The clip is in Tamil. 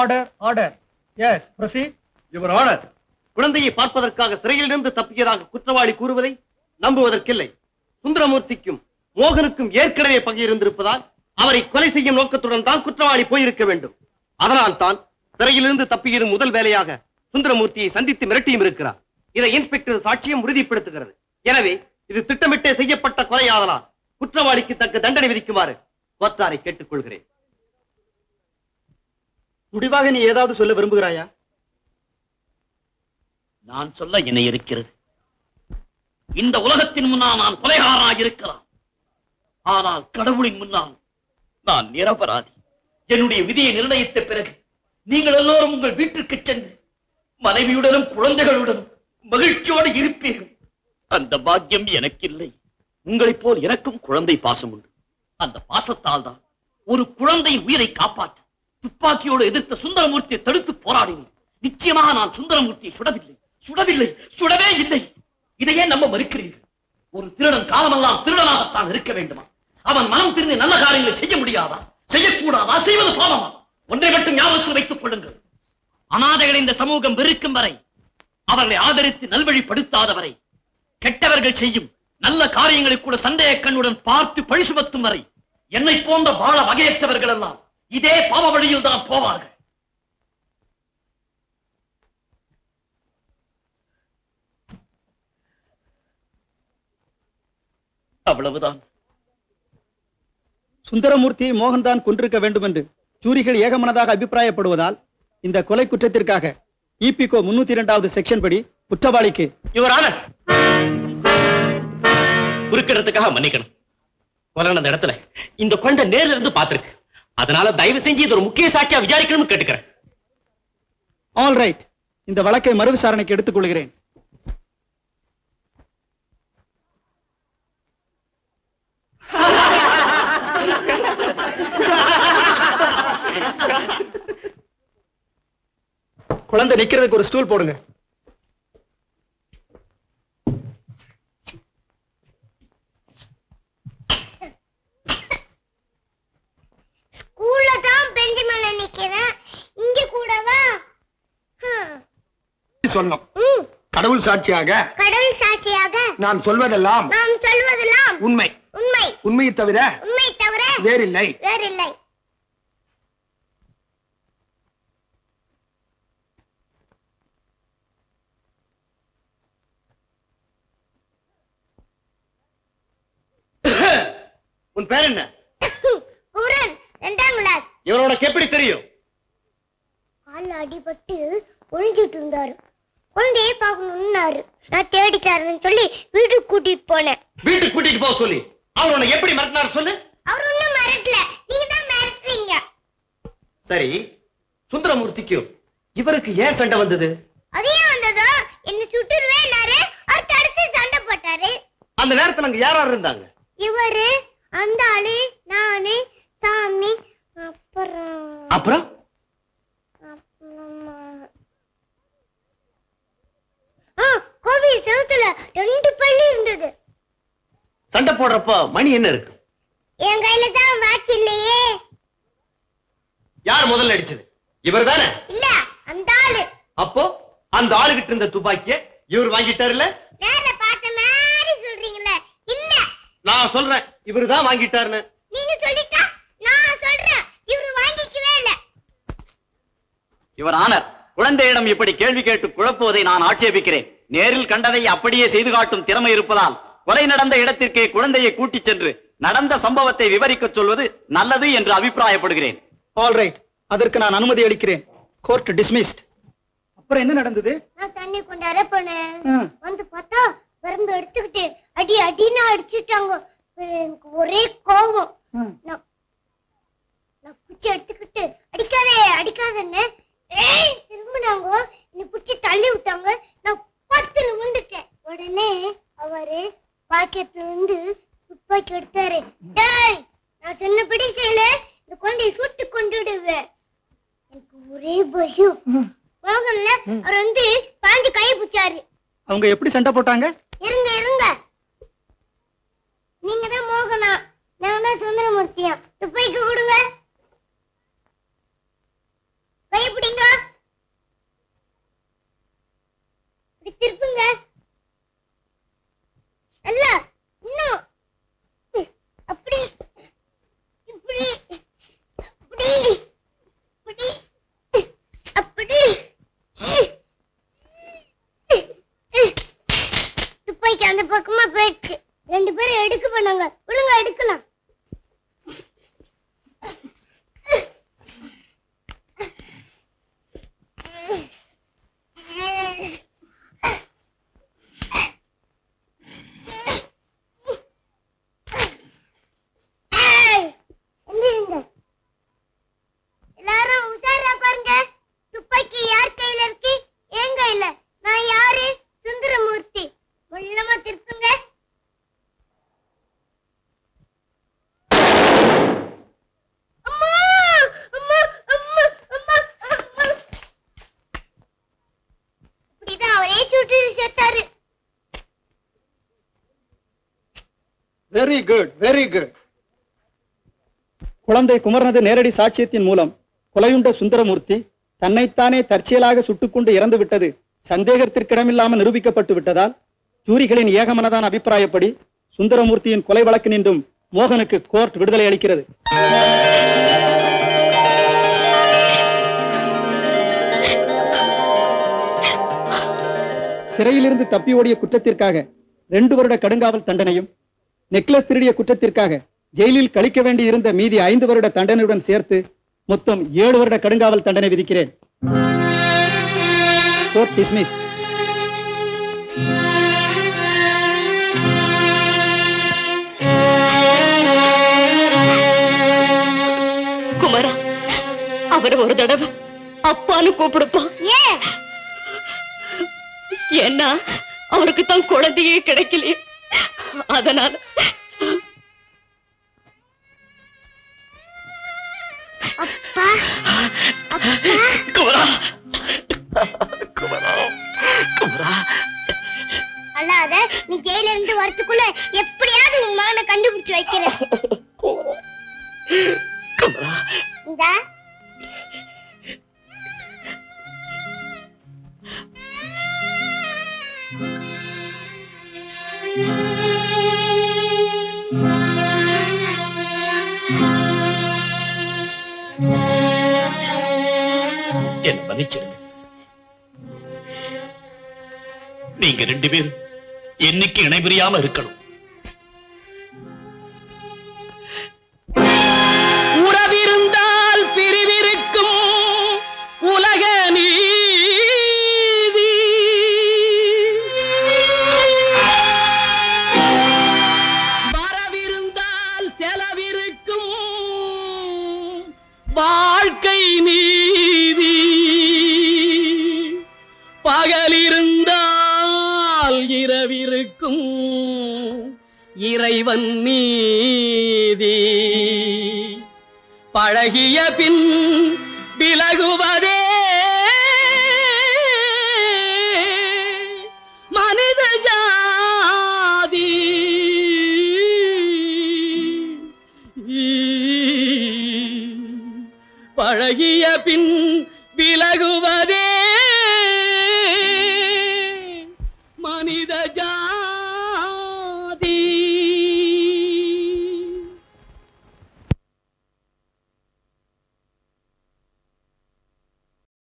Order order yes proceed your honour குழந்தையை பார்ப்பதற்காக சிறையிலிருந்து தப்பியதாக குற்றவாளி கூறுவதை நம்புவதற்கில்லை. சுந்தரமூர்த்திக்கும் மோகனுக்கும் ஏற்கனவே பகிர்ந்திருப்பதால் அவரை கொலை செய்யும் நோக்கத்துடன் தான் குற்றவாளி போயிருக்க வேண்டும். அதனால் தான் சிறையிலிருந்து தப்பியது முதல் வேலையாக சுந்தரமூர்த்தியை சந்தித்து மிரட்டியும் இருக்கிறார். இதை இன்ஸ்பெக்டர் சாட்சியம் உறுதிப்படுத்துகிறது. எனவே இது திட்டமிட்டே செய்யப்பட்ட கொலையாதலால் குற்றவாளிக்கு தக்க தண்டனை விதிக்குமாறு கோத்தாரை கேட்டுக்கொள்கிறேன். முடிவாக நீ ஏதாவது சொல்ல விரும்புகிறாயா? நான் சொல்ல என்ன இருக்கிறது இந்த உலகத்தின் முன்னால் நான் கொலைகாரனாக இருக்கலாம் ஆனால் கடவுளின் முன்னால் நான் நிரபராதி. என்னுடைய விதியை நிர்ணயித்த பிறகு நீங்கள் எல்லோரும் உங்கள் வீட்டிற்கு சென்று மனைவியுடனும் குழந்தைகளுடனும் மகிழ்ச்சியோடு இருப்பீர்கள். அந்த பாக்கியம் எனக்கு இல்லை உங்களைப் போல் எனக்கும் குழந்தை பாசம் உண்டு. அந்த பாசத்தால் தான் ஒரு குழந்தை உயிரை காப்பாற்ற துப்பாக்கியோடு எதிர்த்த சுந்தரமூர்த்தியை தடுத்து போராடினேன். நிச்சயமாக நான் சுந்தரமூர்த்தியை சுடவில்லை. சுடவில்லை. சுடவே இல்லை. இதையே நம்ப மறுக்கிறீர்கள். ஒரு திருடன் காலமெல்லாம் திருடனாகத்தான் இருக்க வேண்டுமா? அவன் மனம் திருந்தி நல்ல காரியங்களை செய்ய முடியாதா? செய்யக்கூடாதா? செய்வது பாவமா? ஒன்றை மட்டும் ஞாபகத்தில் வைத்துக் கொள்ளுங்கள். அனாதைகளை இந்த சமூகம் வெறுக்கும் வரை அவர்களை ஆதரித்து நல்வழிப்படுத்தாத வரை கெட்டவர்கள் செய்யும் நல்ல காரியங்களை கூட சந்தேக கண்ணுடன் பார்த்து பழி சுமத்தும் வரை என்னை போன்ற வாழ வகையற்றவர்கள் எல்லாம் இதே பாவ வழியில் தான் போவார்கள். அவ்வளவுதான். சுந்தரமூர்த்தியை மோகன்தான் கொன்றிருக்க வேண்டும் என்று ஜூரிகள் ஏகமனதாக அபிப்பிராயப்படுவதால் இந்த கொலை குற்றத்திற்காக இபிகோ முன்னூத்தி இரண்டாவது செக்ஷன் படி குற்றவாளிக்கு யுவர் ஆனர் குறுக்கிடத்துக்காக மன்னிக்கணும். கொலை நடந்த இடத்துல இந்த குழந்தை நேர்ல இருந்து பார்த்திருக்கு. அதனால தயவு செஞ்சு இது ஒரு முக்கிய சாட்சியா விசாரிக்கணும்னு கேட்டுக்கிறேன். ஆல் ரைட் இந்த வழக்கை மறு விசாரணைக்கு எடுத்துக் கொள்கிறேன் குழந்தை நிக்கிறதுக்கு ஒரு ஸ்டூல் போடுங்க. சொன்னோம் ம். கடவுள் சாட்சியாக கடவுள் சாட்சியாக நான் சொல்வதெல்லாம் சொல்வதெல்லாம் உண்மை. உண்மை. உண்மையை தவிர உண்மை தவிர வேறில்லை. வேறில்லை. உன் பேர் என்ன? ரெண்டாம் கிளாஸ். இவனோட எப்படி தெரியும். கால்ல அடிபட்டு ஒழிஞ்சிட்டு இருந்தாரு. குழந்தைய பார்க்கணும்னாரு நான் தேடி தரேன்னு சொல்லி வீட்டுக்கு கூட்டிட்டு போனேன். வீட்டுக்கு கூட்டிட்டு போக சொல்லி. அவன் உன்னை எப்படி மிரட்டினார் சொல்லு. அவர் ஒண்ணும் மிரட்டல. நீங்க தான் மிரட்டுறீங்க. சரி சுந்தரமூர்த்திக்கும் இவருக்கு ஏன் சண்டை வந்தது? அதையும் வந்ததோ? என்ன சுட்டுருவேன்னாரு அவர் தடுத்து சண்டை போட்டாரு. அந்த நேரத்துல அங்க யார் யார் இருந்தாங்க? இவரு அந்த ஆளு நானு சாமி அப்புறம் அப்புறமா? கோவில் செவுத்துல ரெண்டு பள்ளி இருந்தது. சண்டை போடுறப்ப மணி என்ன இருக்கு? என் கையில தான் வாட்ச் இல்லையே. யார் முதல்ல அடிச்சது? இவர் தானே? இல்ல அந்த ஆளு. அப்போ அந்த ஆளுகிட்ட இருந்த துப்பாக்கிய இவர் வாங்கிட்டாருல்ல? நேர்ல பார்த்த மாதிரி சொல்றீங்களே. இல்ல. நான் சொல்றேன் இவர் தான் வாங்கிட்டாருன்னு. நீங்க சொல்லிட்டா நான் சொல்றேன் இவரு வாங்கிக்கவே இல்ல. Your honour. குழந்தையிடம் இப்படி கேள்வி கேட்டு குழப்புவதை நான் ஆட்சேபிக்கிறேன். நேரில் கண்டதை அப்படியே செய்து காட்டும் திறமை இருப்பதால் கொலை நடந்த இடத்திற்கே குழந்தையை கூட்டிச் சென்று நடந்த சம்பவத்தை விவரிக்கச் சொல்வது நல்லது என்று அபிப்பிராயப்படுகிறேன். அதற்கு நான் அனுமதி அளிக்கிறேன். கோர்ட் டிஸ்மிஸ்ட் அப்புறம் என்ன நடந்தது? நான் தண்ணி கொண்டாட போனேன். ம். வந்து பார்த்தா வரம்பு எடுத்துக்கிட்டு அடி அடின்னு அடிச்சுட்டாங்க. எனக்கு ஒரே கோபம். நான் நான் குச்சி எடுத்துக்கிட்டு அடிக்காதே அடிக்காதன்னு மோகன்ல அவர் வந்து பாஞ்சு கை பிடிச்சாரு. அவங்க எப்படி சண்டை போட்டாங்க? இருங்க இருங்க. நீங்க தான் மோகனா. நான் தான் சுந்தரமூர்த்தியா துப்பாக்கி கொடுங்க. கை குப்பைக்கு அந்த பக்கமா போயிடுச்சு. ரெண்டு பேரும் எடுக்க போனாங்க. ஒழுங்கா எடுக்கலாம். வெரி குட் வெரி குட் குழந்தை குமரனது நேரடி சாட்சியத்தின் மூலம் கொலையுண்ட சுந்தரமூர்த்தி தன்னைத்தானே தற்செயலாக சுட்டுக்கொண்டு இறந்து விட்டது சந்தேகத்திற்கிடமில்லாமல் நிரூபிக்கப்பட்டு விட்டதால் ஜூரிகளின் ஏகமனதான அபிப்பிராயப்படி சுந்தரமூர்த்தியின் கொலை வழக்கு நின்றும் மோகனுக்கு கோர்ட் விடுதலை அளிக்கிறது. சிறையிலிருந்து தப்பி ஓடிய குற்றத்திற்காக ரெண்டு வருட கடுங்காவல் தண்டனையும் நெக்லஸ் திருடிய குற்றத்திற்காக ஜெயிலில் கழிக்க வேண்டி இருந்த மீதி ஐந்து வருட தண்டனையுடன் சேர்த்து மொத்தம் ஏழு வருட கடுங்காவல் தண்டனை விதிக்கிறேன். கோர்ட் டிஸ்மிஸ் குமரா அவரை ஒரு தடவை அப்பான்னு கூப்பிடுப்பா. ஏன்னா அவருக்கு தான் குழந்தையே கிடைக்கலையே. அதனால குமரா. குமரா. குமரா. அல்லாத நீ ஜெயில இருந்து வரத்துக்குள்ள எப்படியாவது உன் மகனை கண்டுபிடிச்சு வைக்கிறேன். குமரா. இந்த. என்ன மன்னிச்சிருங்க நீங்க ரெண்டு பேரும் என்னைக்கு இணைபிரியாம இருக்கணும்? இறைவன் நீதி. பழகிய பின் விலகுவதே மனித ஜாதி. பழகிய பின் விலகுவதே